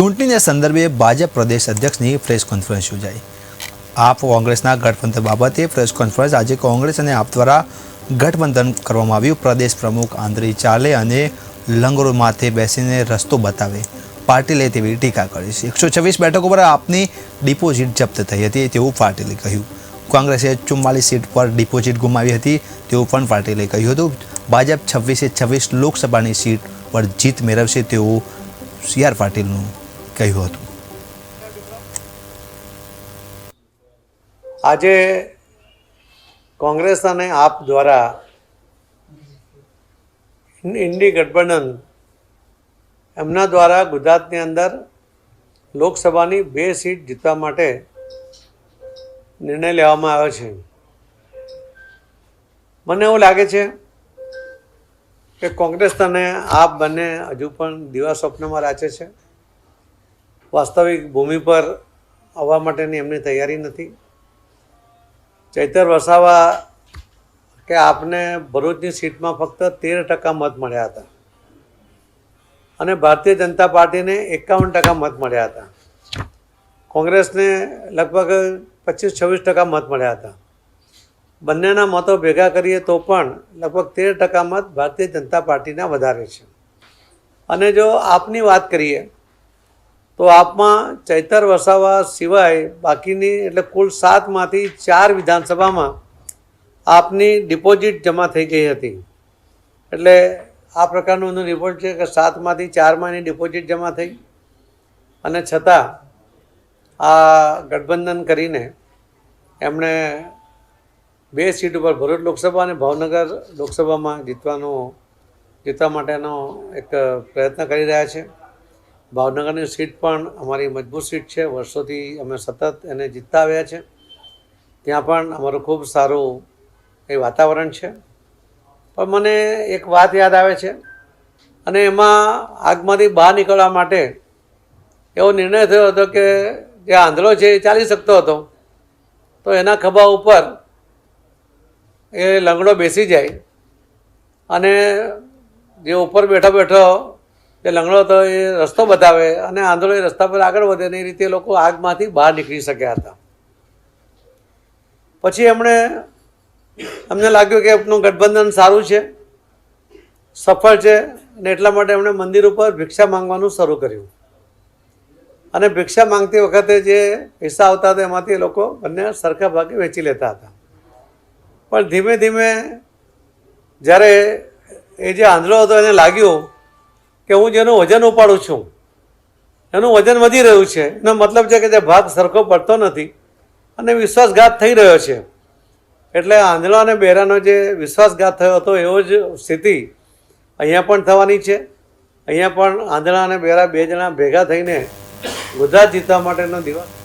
ચૂંટણીના સંદર્ભે ભાજપ પ્રદેશ અધ્યક્ષની પ્રેસ કોન્ફરન્સ યોજાઈ. આપ કોંગ્રેસના ગઠબંધન બાબતે પ્રેસ કોન્ફરન્સ આજે કોંગ્રેસ અને આપ દ્વારા ગઠબંધન કરવામાં આવ્યું. પ્રદેશ પ્રમુખ આંદ્રી ચાલે અને લંગરો માથે બેસીને રસ્તો બતાવે. પાટીલે તેવી ટીકા કરી. છે એકસો છવ્વીસ બેઠકો પર આપની ડિપોઝિટ જપ્ત થઈ હતી તેવું પાટીલે કહ્યું. કોંગ્રેસે ચુમ્માલીસ સીટ પર ડિપોઝિટ ગુમાવી હતી તેવું પણ પાટીલે કહ્યું હતું. ભાજપ છવ્વીસે છવ્વીસ લોકસભાની સીટ પર જીત મેળવશે તેવું સી આર પાટીલનું કહ્યું હતું. આજે કોંગ્રેસ અને આપ દ્વારા ઇન્ડી ગઠબંધન એમના દ્વારા ગુજરાતની અંદર લોકસભાની બે સીટ જીતવા માટે નિર્ણય લેવામાં આવ્યો છે. મને એવું લાગે છે કે કોંગ્રેસ અને આપ બંને હજુ પણ દિવા સ્વપ્નમાં રાચે છે. વાસ્તવિક ભૂમિ પર આવવા માટેની એમની તૈયારી નથી. ચૈતર વસાવા કે આપને ભરૂચની સીટમાં ફક્ત તેર ટકા મત મળ્યા હતા. અને ભારતીય જનતા પાર્ટીને એકાવન ટકા મત મળ્યા હતા. કોંગ્રેસને લગભગ પચીસ છવ્વીસ ટકા મત મળ્યા હતા. બંનેના મતો ભેગા કરીએ તો પણ લગભગ તેર ટકા મત ભારતીય જનતા પાર્ટીના વધારે છે. અને જો આપની વાત કરીએ તો આપમાં ચૈતર વસાવા સિવાય બાકીની એટલે કુલ સાતમાંથી ચાર વિધાનસભામાં આપની ડિપોઝિટ જમા થઈ ગઈ હતી. એટલે આ પ્રકારનું એનું રિપોર્ટ છે કે સાતમાંથી ચારમાં એની ડિપોઝિટ જમા થઈ અને છતાં આ ગઠબંધન કરીને એમણે બે સીટ ઉપર ભરૂચ લોકસભા અને ભાવનગર લોકસભામાં જીતવાનો, જીતવા માટેનો એક પ્રયત્ન કરી રહ્યા છે. ભાવનગરની સીટ પણ અમારી મજબૂત સીટ છે. વર્ષોથી અમે સતત એને જીતતા આવ્યા છે. ત્યાં પણ અમારું ખૂબ સારું એ વાતાવરણ છે. પણ મને એક વાત યાદ આવે છે અને એમાં આગમાંથી બહાર નીકળવા માટે એવો નિર્ણય થયો હતો કે જે આંધળો છે એ ચાલી શકતો હતો. તો એના ખભા ઉપર એ લંગડો બેસી જાય અને જે ઉપર બેઠો બેઠો જે લંગડો હતો એ રસ્તો બતાવે અને આંધળો એ રસ્તા પર આગળ વધે ને એ રીતે લોકો આગમાંથી બહાર નીકળી શક્યા હતા. પછી એમણે અમને લાગ્યું કે એમનું ગઠબંધન સારું છે, સફળ છે અને એટલા માટે એમણે મંદિર ઉપર ભિક્ષા માંગવાનું શરૂ કર્યું. અને ભિક્ષા માંગતી વખતે જે પૈસા આવતા હતા એમાંથી એ લોકો બંને સરખા ભાગે વેચી લેતા હતા. પણ ધીમે ધીમે જ્યારે એ જે આંધળો હતો એને લાગ્યું કે હું જેનું વજન ઉપાડું છું, એનું વજન વધી રહ્યું છે, એનો મતલબ છે કે જે ભાગ સરખો પડતો નથી અને વિશ્વાસઘાત થઈ રહ્યો છે. એટલે આંધળા અને બહેરાનો જે વિશ્વાસઘાત થયો હતો એવો જ સ્થિતિ અહીંયા પણ થવાની છે. અહીંયા પણ આંધળા અને બહેરા બે જણા ભેગા થઈને ગુજરાત જીતવા માટેનો દિવસ